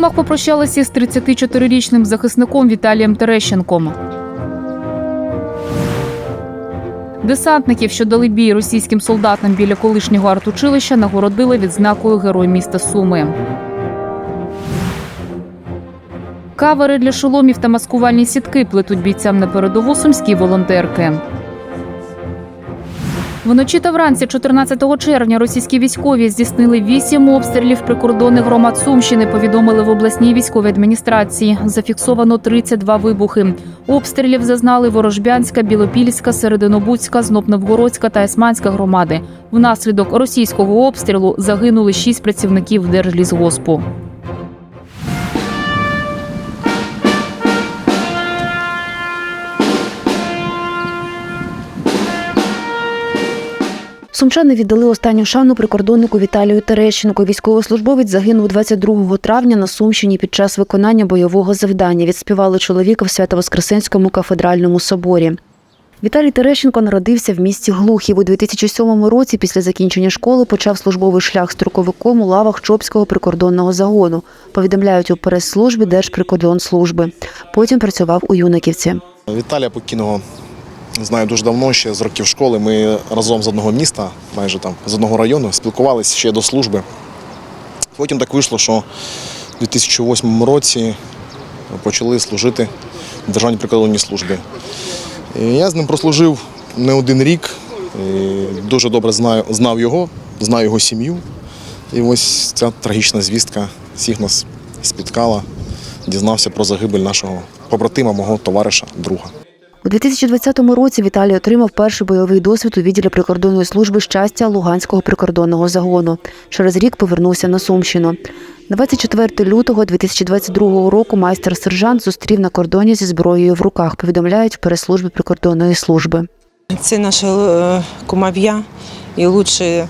Сумах попрощалися з 34-річним захисником Віталієм Терещенком. Десантників, що дали бій російським солдатам біля колишнього артучилища, нагородили відзнакою Герой міста Суми. Кавери для шоломів та маскувальні сітки плетуть бійцям на передову сумські волонтерки. Вночі та вранці 14 червня російські військові здійснили вісім обстрілів прикордонних громад Сумщини. Повідомили в обласній військовій адміністрації. Зафіксовано 32 вибухи. Обстрілів зазнали Ворожбянська, Білопільська, Серединобудська, Знопновгородська та Есманська громади. Внаслідок російського обстрілу загинули шість працівників Держлісгоспу. Сумчани віддали останню шану прикордоннику Віталію Терещенко. Військовослужбовець загинув 22 травня на Сумщині під час виконання бойового завдання. Відспівали чоловіка в Свято-Воскресенському кафедральному соборі. Віталій Терещенко народився в місті Глухів. У 2007 році після закінчення школи почав службовий шлях строковиком у лавах Чопського прикордонного загону. Повідомляють у прес-службі Держприкордонслужби. Потім працював у Юнаківці. Віталія Покійного знаю дуже давно, ще з років школи. Ми разом з одного міста, майже там з одного району, спілкувалися ще до служби. Потім так вийшло, що у 2008 році почали служити в Державній прикордонній службі. І я з ним прослужив не один рік, і дуже добре знаю, знав його, знаю його сім'ю. І ось ця трагічна звістка всіх нас спіткала. Дізнався про загибель нашого побратима, мого товариша, друга. У 2020 році Віталій отримав перший бойовий досвід у відділі прикордонної служби щастя Луганського прикордонного загону. Через рік повернувся на Сумщину. 24 лютого 2022 року майстер-сержант зустрів на кордоні зі зброєю в руках. Повідомляють в прес-службі прикордонної служби. Це наша э, кумовья и лучшие,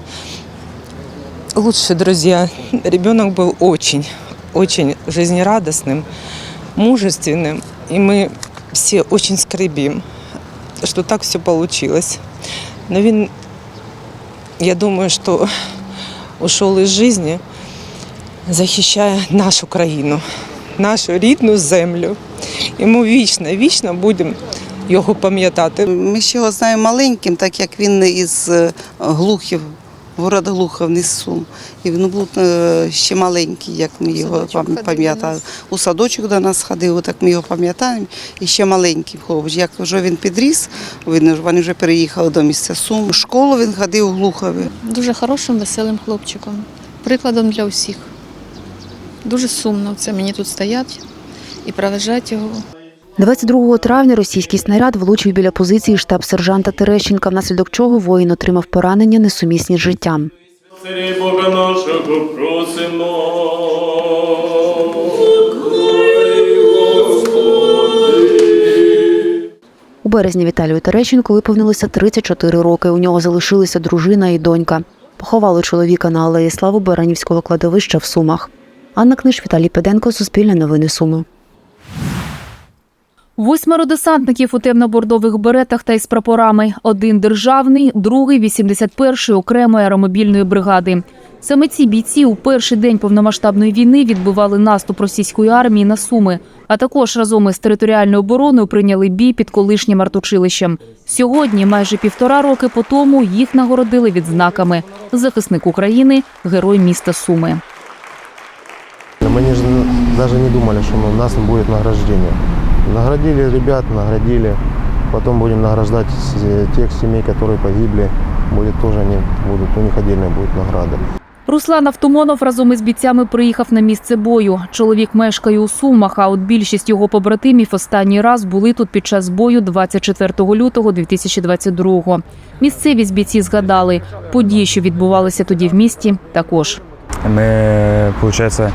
лучшие друзья. Ребенок был очень, очень жизнерадостным, мужественным. И мы все очень скорбим, что так все получилось. Но він, я думаю, що ушел із життя, захищає нашу країну, нашу рідну землю. І ми вічно, вічно будемо його пам'ятати. Ми ще його знаємо маленьким, так як він із е, Глухів, город Глухов, не Сум. І він був е, ще маленький, як ми його пам- пам'ятаємо. У садочок до нас ходив, так ми його пам'ятаємо. І ще маленький хлопець. Як вже він підріс, він, вони вже переїхали до місця Сум. У школу він ходив у Глухові. Дуже хорошим, веселим хлопчиком. Прикладом для всіх. Дуже сумно це мені тут стоять і проважати його. 22 травня російський снаряд влучив біля позиції штаб-сержанта Терещенка, внаслідок чого воїн отримав поранення несумісні з життям. Бога нашого. У березні Віталію Терещенку виповнилося 34 роки. У нього залишилися дружина і донька. Поховали чоловіка на алеї Слави Баранівського кладовища в Сумах. Анна Книж, Віталій Педенко, Суспільне новини Суми. Восьмеро десантників у темно-бордових беретах та із прапорами. Один державний, другий 81-ї окремої аеромобільної бригади. Саме ці бійці у перший день повномасштабної війни відбивали наступ російської армії на Суми, а також разом із територіальною обороною прийняли бій під колишнім артучилищем. Сьогодні, майже півтора роки по тому, їх нагородили відзнаками захисник України, герой міста Суми. Мы не, ж- даже не думали, что у нас будет награждение. Наградили ребят, наградили. Потом будем награждать тех семей, которые погибли. Будет тоже они будут, у них отдельная будет награда. Руслан Автомонов разом із бійцями приїхав на місце бою. Чоловік мешкає у Сумах, а от більшість його побратимів останній раз були тут під час бою 24 лютого 2022-го. Місцевість бійці згадали події, що відбувалися тоді в місті, також. Ми, виходить, з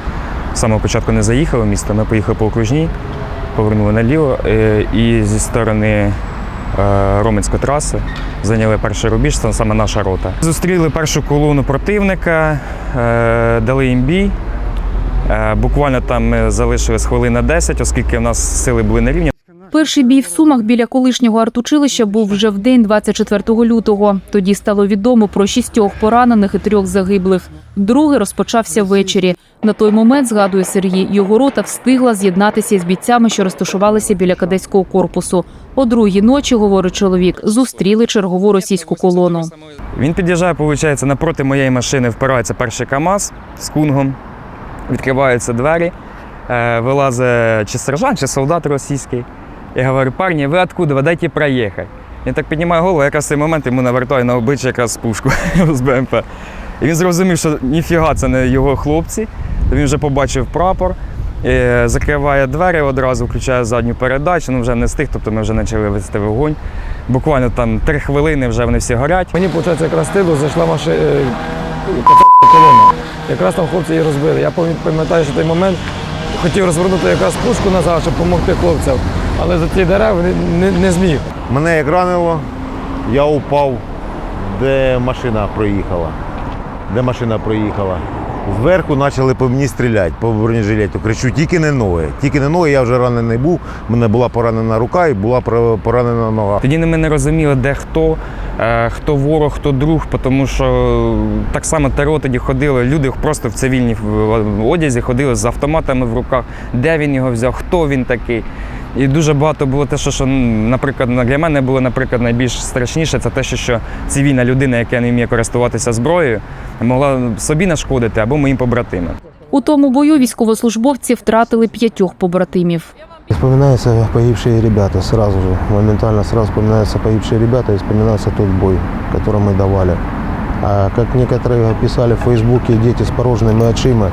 самого початку не заїхали в місто, ми поїхали по окружній, повернули наліво е, і зі сторони е, Роменської траси зайняли перший рубіж, це саме наша рота. Зустріли першу колону противника, е, дали їм бій. Буквально там ми залишились хвилина на 10, оскільки в нас сили були нерівні. Перший бій в Сумах біля колишнього артучилища був вже в день 24 лютого. Тоді стало відомо про шістьох поранених і трьох загиблих. Другий розпочався ввечері. На той момент, згадує Сергій, його рота встигла з'єднатися із бійцями, що розташувалися біля кадетського корпусу. О другій ночі, говорить чоловік, зустріли чергову російську колону. Він під'їжджає, виходить, напроти моєї машини впирається перший КАМАЗ з кунгом, відкриваються двері, е, вилазить чи сержант, чи солдат російський. Я говорю, парні, ви откуда? Дайте проїхати. Він так піднімає голову, якраз в цей момент йому навертає на обличчя якраз пушку з БМП. І він зрозумів, що ніфіга це не його хлопці. Він вже побачив прапор, е, закриває двері одразу, включає задню передачу, ну вже не стих, тобто ми вже почали вести вогонь. Буквально там три хвилини вже вони всі горять. Мені, виходить, якраз тилу зайшла машина кацапська колона. Якраз там хлопці її розбили. Я пам'ятаю, що той момент хотів розвернути якраз пушку назад, щоб допомогти хлопцям. Але за ті дерева не, не, не зміг. Мене як ранило, я упав, де машина проїхала. Де машина проїхала. Зверху почали по мені стріляти, по бронежилету. Кричу, тільки не ноги. Тільки не ноги, я вже ранений був. У мене була поранена рука і була поранена нога. Тоді ми не розуміли, де хто, е, хто ворог, хто друг, тому що так само ТРО тоді ходили, люди просто в цивільній одязі ходили з автоматами в руках, де він його взяв, хто він такий. І дуже багато було те, що, що м, наприклад, для мене було наприклад, найбільш страшніше, це те, що, що цивільна людина, яка не вміє користуватися зброєю, могла собі нашкодити або моїм побратимам. У тому бою військовослужбовці втратили п'ятьох побратимів. Вспоминаются погибшие ребята сразу же, моментально сразу вспоминаются погибшие ребята и вспоминается тот бой, который мы давали. А как некоторые писали в Фейсбуке, дети с порожними очима, э,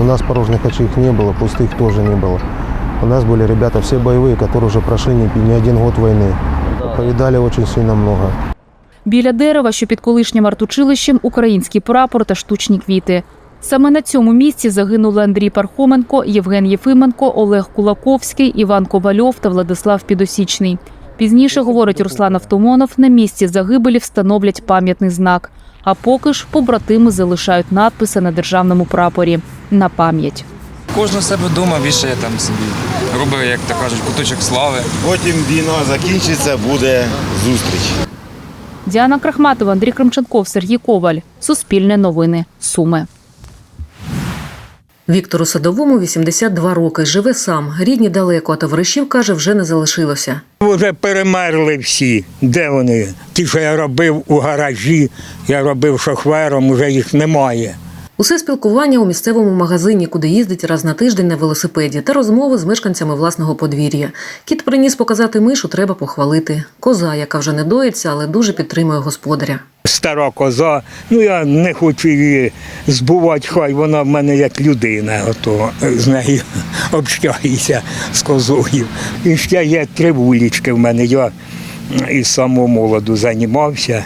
у нас порожних очей не было, пустых тоже не было. У нас были ребята все боевые, которые уже прошли не, не один год войны. Повидали очень сильно много. Біля дерева, що під колишнім артучилищем, український прапор та штучні квіти. Саме на цьому місці загинули Андрій Пархоменко, Євген Єфименко, Олег Кулаковський, Іван Ковальов та Владислав Підосічний. Пізніше, говорить Руслан Автомонов, на місці загибелі встановлять пам'ятний знак. А поки ж побратими залишають надписи на державному прапорі на пам'ять. Кожен себе вдома вішає там собі, робить, як то кажуть, куточок слави. Потім війна закінчиться, буде зустріч. Діана Крахматова, Андрій Кремченков, Сергій Коваль. Суспільне новини. Суми. Віктору Садовому 82 роки. Живе сам. Рідні далеко, а товаришів, каже, вже не залишилося. Вже перемерли всі. Де вони? Ті, що я робив у гаражі, я робив шофером, вже їх немає. Усе спілкування у місцевому магазині, куди їздить раз на тиждень на велосипеді, та розмови з мешканцями власного подвір'я. Кіт приніс показати мишу, треба похвалити. Коза, яка вже не доїться, але дуже підтримує господаря. Стара коза, ну я не хочу її збувати, хай вона в мене як людина, ото з нею общаюся з козою. І ще є три вулички в мене. Я із самого молоду займався,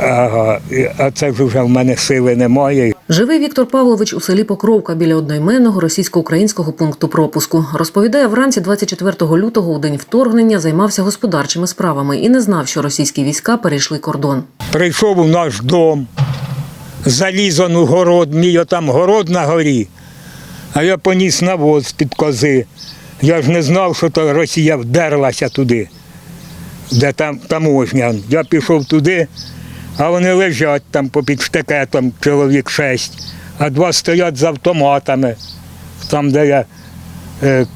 а, а це вже в мене сили немає. Живе Віктор Павлович у селі Покровка біля одноіменного російсько-українського пункту пропуску. Розповідає, вранці 24 лютого у день вторгнення займався господарчими справами і не знав, що російські війська перейшли кордон. Прийшов у наш дом, заліз у город, мій там город на горі, а я поніс навоз під кози. Я ж не знав, що то Росія вдерлася туди, де там таможня. Я пішов туди, а вони лежать там попід штекетом, чоловік шесть, а два стоять з автоматами, там, де я е,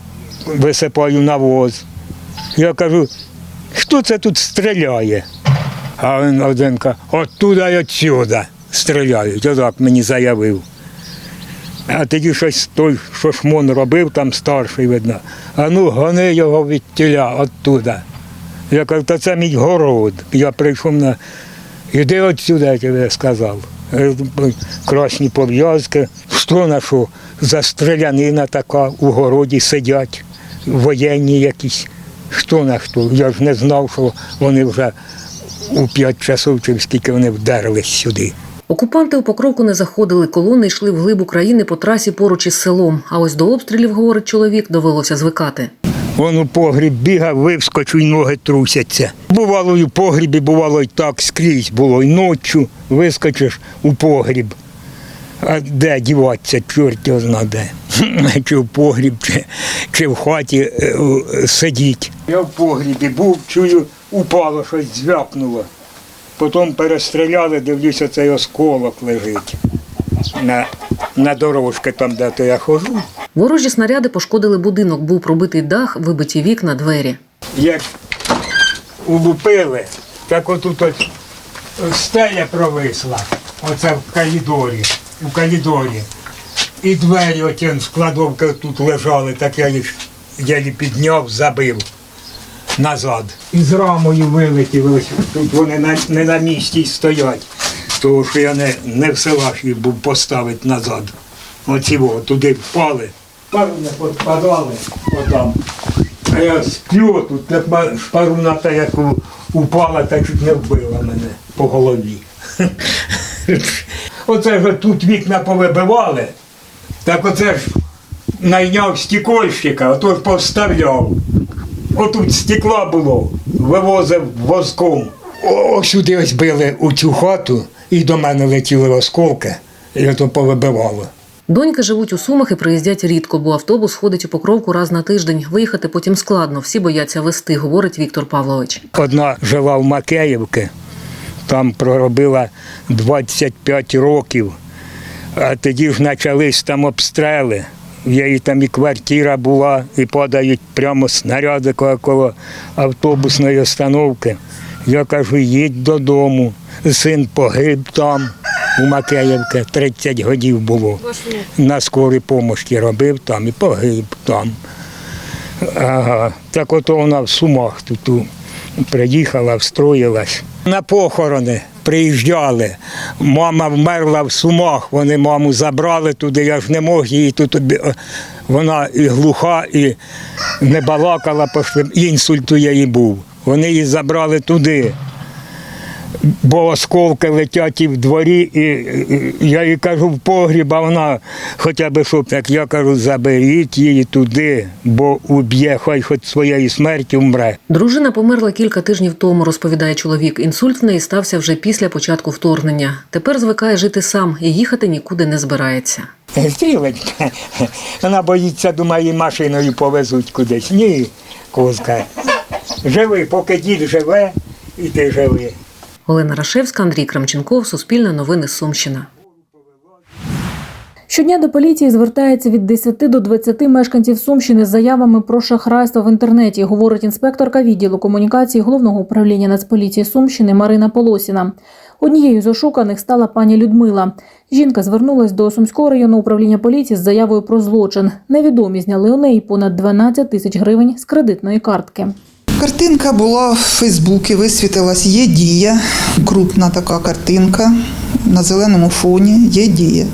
висипаю навоз. Я кажу, хто це тут стріляє? А він один каже, оттуда і отсюда стріляють. Отак мені заявив. А тоді щось той, що шмон робив, там старший видно. А ну гони його від тіля оттуда. Я кажу, та це мій город. Я прийшов на. Іди отсюди, я тобі сказав. Красні пов'язки. Що на що? За така у городі сидять, воєнні якісь. Хто на хто? Я ж не знав, що вони вже у п'ять часов чи скільки вони вдерлись сюди. Окупанти у Покровку не заходили, колони йшли вглиб України по трасі поруч із селом. А ось до обстрілів, говорить чоловік, довелося звикати. Вон у погріб бігав, вискочу, і ноги трусяться. Бувало, і в погрібі, бувало і так, скрізь було. І ночі вискочиш у погріб. А де діватися, чорт його зна де. Чи в погріб, чи, чи в хаті е, сидіть. Я в погрібі був, чую, упало, щось звякнуло. Потім перестріляли, дивлюся, цей осколок лежить на, на дорожці, там, де то я ходжу. Ворожі снаряди пошкодили будинок, був пробитий дах, вибиті вікна, двері. Як улупили, так отут ось стеля провисла. Оце в коридорі, у коридорі. І двері оті з кладовки тут лежали, так я їх єлі підняв, забив назад. І з рамою вилетіли. Тут вони на, не на місці стоять. Тому що я не, не в їх був поставити назад. Оці во, туди впали. Пару не підпадали отам. А я сплю тут, шпаруна та як упала, та чуть не вбила мене по голові. Оце ж тут вікна повибивали, так оце ж найняв стекольщика, ото ж повставляв. Отут стекла було, вивозив воском. О, сюди ось били у цю хату, і до мене летіли осколки, і ото повибивало. Доньки живуть у Сумах і приїздять рідко, бо автобус ходить у Покровку раз на тиждень. Виїхати потім складно, всі бояться вести, говорить Віктор Павлович. Одна жила в Макеївці, там проробила 25 років, а тоді ж почались там обстріли. В її там і квартира була, і падають прямо снаряди коло автобусної остановки. Я кажу, їдь додому. Син погиб там, у Макеївці, 30 годів було. На скорій помощі робив там і погиб там. Ага. Так ото вона в Сумах тут приїхала, встроїлась. На похорони приїжджали. Мама вмерла в Сумах, вони маму забрали туди, я ж не мог її тут. Вона і глуха, і не балакала, пошли, інсульт у її був. Вони її забрали туди. Бо осколки летять і в дворі, і, я їй кажу в погріб, а вона хоча б щоб так, я кажу, заберіть її туди, бо уб'є, хай хоч своєю смертю вмре. Дружина померла кілька тижнів тому, розповідає чоловік. Інсульт в неї стався вже після початку вторгнення. Тепер звикає жити сам і їхати нікуди не збирається. Вона боїться, думає, машиною повезуть кудись. Ні, козка. Живи, поки дід живе, і ти живи. Олена Рашевська, Андрій Крамченков, Суспільне новини Сумщина. Щодня до поліції звертається від 10 до 20 мешканців Сумщини з заявами про шахрайство в інтернеті, говорить інспекторка відділу комунікації головного управління Нацполіції Сумщини Марина Полосіна. Однією з ошуканих стала пані Людмила. Жінка звернулась до Сумського районного управління поліції з заявою про злочин. Невідомі зняли у неї понад 12 тисяч гривень з кредитної картки. Картинка була в Фейсбуці, висвітилась є дія, крупна така картинка на зеленому фоні, є дія.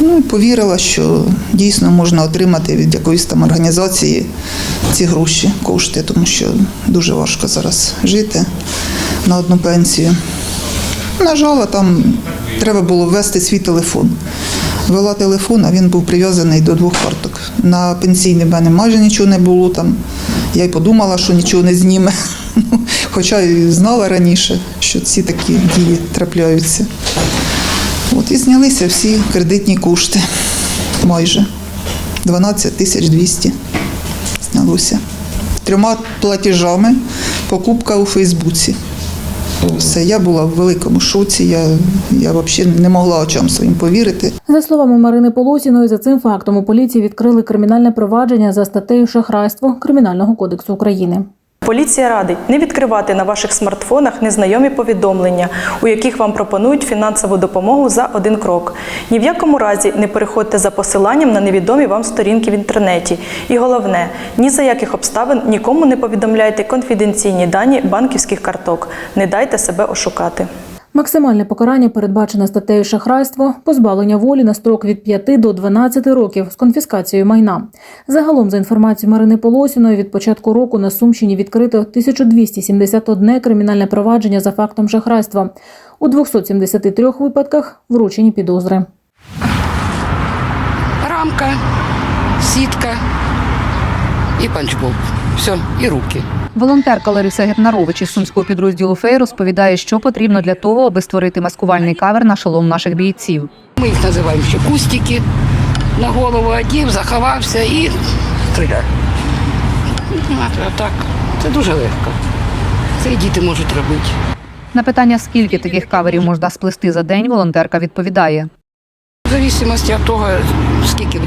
Ну і повірила, що дійсно можна отримати від якоїсь там організації ці гроші, кошти, тому що дуже важко зараз жити на одну пенсію. Нажала там, треба було ввести свій телефон. Вела телефон, а він був прив'язаний до двох карток. На пенсійний в мене майже нічого не було там. Я й подумала, що нічого не зніме. Хоча і знала раніше, що ці такі дії трапляються. От і знялися всі кредитні кошти. Майже 12 тисяч 200 знялося. Трьома платежами покупка у Фейсбуці. Все, я була в великому шоці, я, я взагалі не могла очам своїм повірити. За словами Марини Полосіної, за цим фактом у поліції відкрили кримінальне провадження за статтею шахрайство Кримінального кодексу України. Поліція радить не відкривати на ваших смартфонах незнайомі повідомлення, у яких вам пропонують фінансову допомогу за один крок. Ні в якому разі не переходьте за посиланням на невідомі вам сторінки в інтернеті. І головне, ні за яких обставин нікому не повідомляйте конфіденційні дані банківських карток. Не дайте себе ошукати. Максимальне покарання передбачене статтею шахрайство, позбавлення волі на строк від 5 до 12 років з конфіскацією майна. Загалом, за інформацією Марини Полосіної, від початку року на Сумщині відкрито 1271 кримінальне провадження за фактом шахрайства. У 273 випадках вручені підозри. рамка, сітка і панчбол. Все, і руки. Волонтерка Лариса Гетнарович із сумського підрозділу Фей розповідає, що потрібно для того, аби створити маскувальний кавер на шолом наших бійців. Ми їх називаємо ще кустики. На голову одів, заховався і стріляє. А так, це дуже легко. Це і діти можуть робити. На питання, скільки таких каверів можна сплести за день, волонтерка відповідає. В зависимости від того,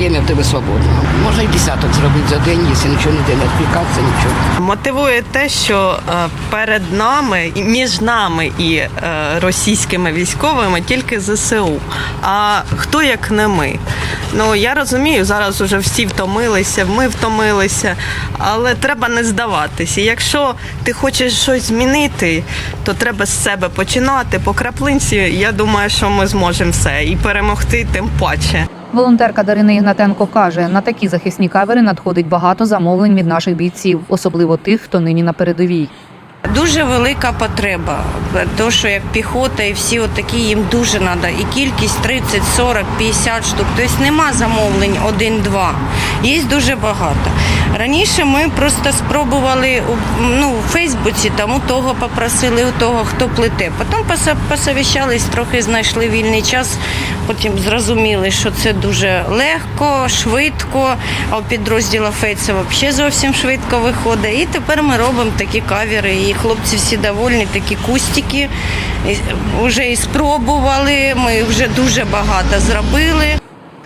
время в тебе свободно. Можна і десяток зробити за день, якщо нічого не не відвлікатися, нічого. Мотивує те, що е, перед нами, між нами і е, російськими військовими тільки ЗСУ. А хто як не ми? Ну я розумію, зараз уже всі втомилися, ми втомилися, але треба не здаватися. Якщо ти хочеш щось змінити, то треба з себе починати. По краплинці, я думаю, що ми зможемо все і перемогти тим паче. Волонтерка Дарина Ігнатенко каже, на такі захисні кавери надходить багато замовлень від наших бійців, особливо тих, хто нині на передовій. Дуже велика потреба, то що як піхота і всі отакі їм дуже треба. І кількість 30, 40, 50 штук. Тобто нема замовлень один-два. Є дуже багато. Раніше ми просто спробували ну, у Фейсбуці, там у того попросили, у того, хто плете. Потім посовіщались, трохи знайшли вільний час, потім зрозуміли, що це дуже легко, швидко, а у підрозділу Фейт взагалі зовсім швидко виходить. І тепер ми робимо такі кавери, і хлопці всі довольні, такі кустики. Вже і спробували, ми вже дуже багато зробили.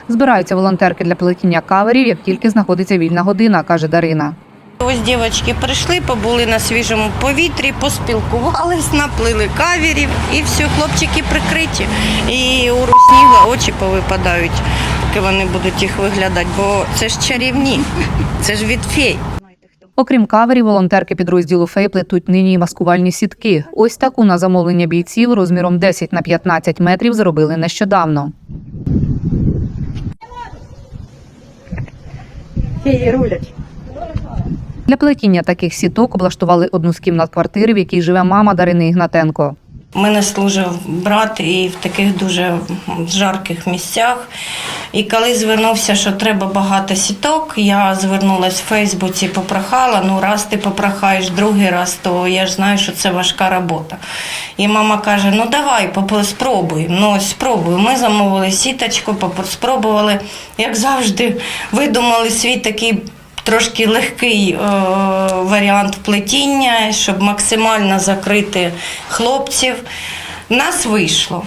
Збираються волонтерки для плетіння каверів, як тільки знаходиться вільна година, каже Дарина. Ось дівчатки прийшли, побули на свіжому повітрі, поспілкувались, наплили кавірів і все, хлопчики прикриті. І у русніга очі повипадають, поки вони будуть їх виглядати, бо це ж чарівні, це ж від фей. Окрім каверів, волонтерки підрозділу Фей плетуть нині й маскувальні сітки. Ось таку на замовлення бійців розміром 10 на 15 метрів зробили нещодавно. Для плетіння таких сіток облаштували одну з кімнат квартири, в якій живе мама Дарини Ігнатенко. Мене служив брат і в таких дуже жарких місцях. І коли звернувся, що треба багато сіток, я звернулася в Фейсбуці, попрохала. Ну, раз ти попрохаєш другий раз, то я ж знаю, що це важка робота. І мама каже: ну давай, спробуй. Ну, спробуй. Ми замовили сіточку, спробували, як завжди, видумали свій такий трошки легкий е, варіант плетіння, щоб максимально закрити хлопців. Нас вийшло.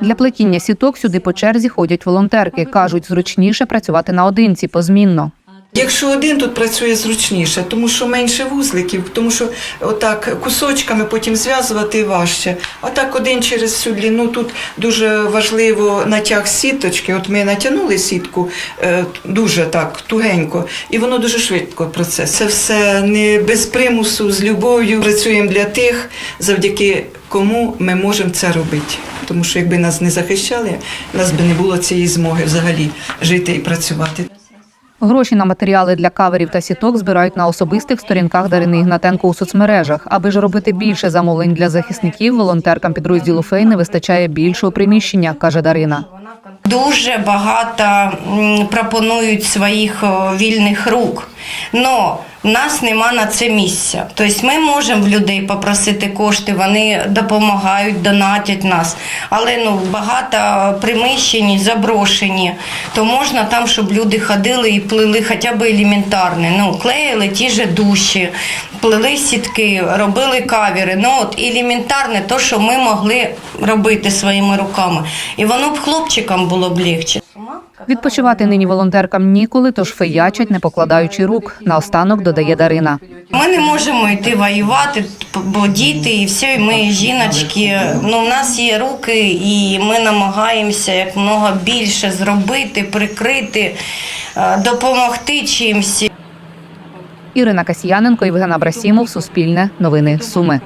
Для плетіння сіток сюди по черзі ходять волонтерки. кажуть, зручніше працювати наодинці позмінно. Якщо один тут працює зручніше, тому що менше вузликів, тому що отак кусочками потім зв'язувати важче. А так один через всю длину тут дуже важливо натяг сіточки. От ми натягнули сітку е, дуже так тугенько, і воно дуже швидко процес. Це все не без примусу, з любов'ю. Працюємо для тих, завдяки кому ми можемо це робити. Тому що якби нас не захищали, нас би не було цієї змоги взагалі жити і працювати. Гроші на матеріали для каверів та сіток збирають на особистих сторінках Дарини Ігнатенко у соцмережах. Аби ж робити більше замовлень для захисників, волонтеркам підрозділу Фей не вистачає більшого приміщення, каже Дарина. Дуже багато пропонують своїх вільних рук. Но в нас нема на це місця. Тобто ми можемо в людей попросити кошти, вони допомагають, донатять нас. Але ну, багато приміщень заброшені, то можна там, щоб люди ходили і плели хоча б елементарне. Ну, клеїли ті ж душі, плели сітки, робили кавіри. Ну, от елементарне, то, що ми могли робити своїми руками. І воно б хлопчикам було б легче. Відпочивати нині волонтеркам ніколи, тож феячать, не покладаючи рук. Наостанок додає Дарина. Ми не можемо йти воювати, бо діти і все, і ми жіночки. Ну, в нас є руки, і ми намагаємося як много більше зробити, прикрити, е, допомогти чимось. Ірина Касьяненко, Євген Абрасімов, Суспільне, Новини Суми.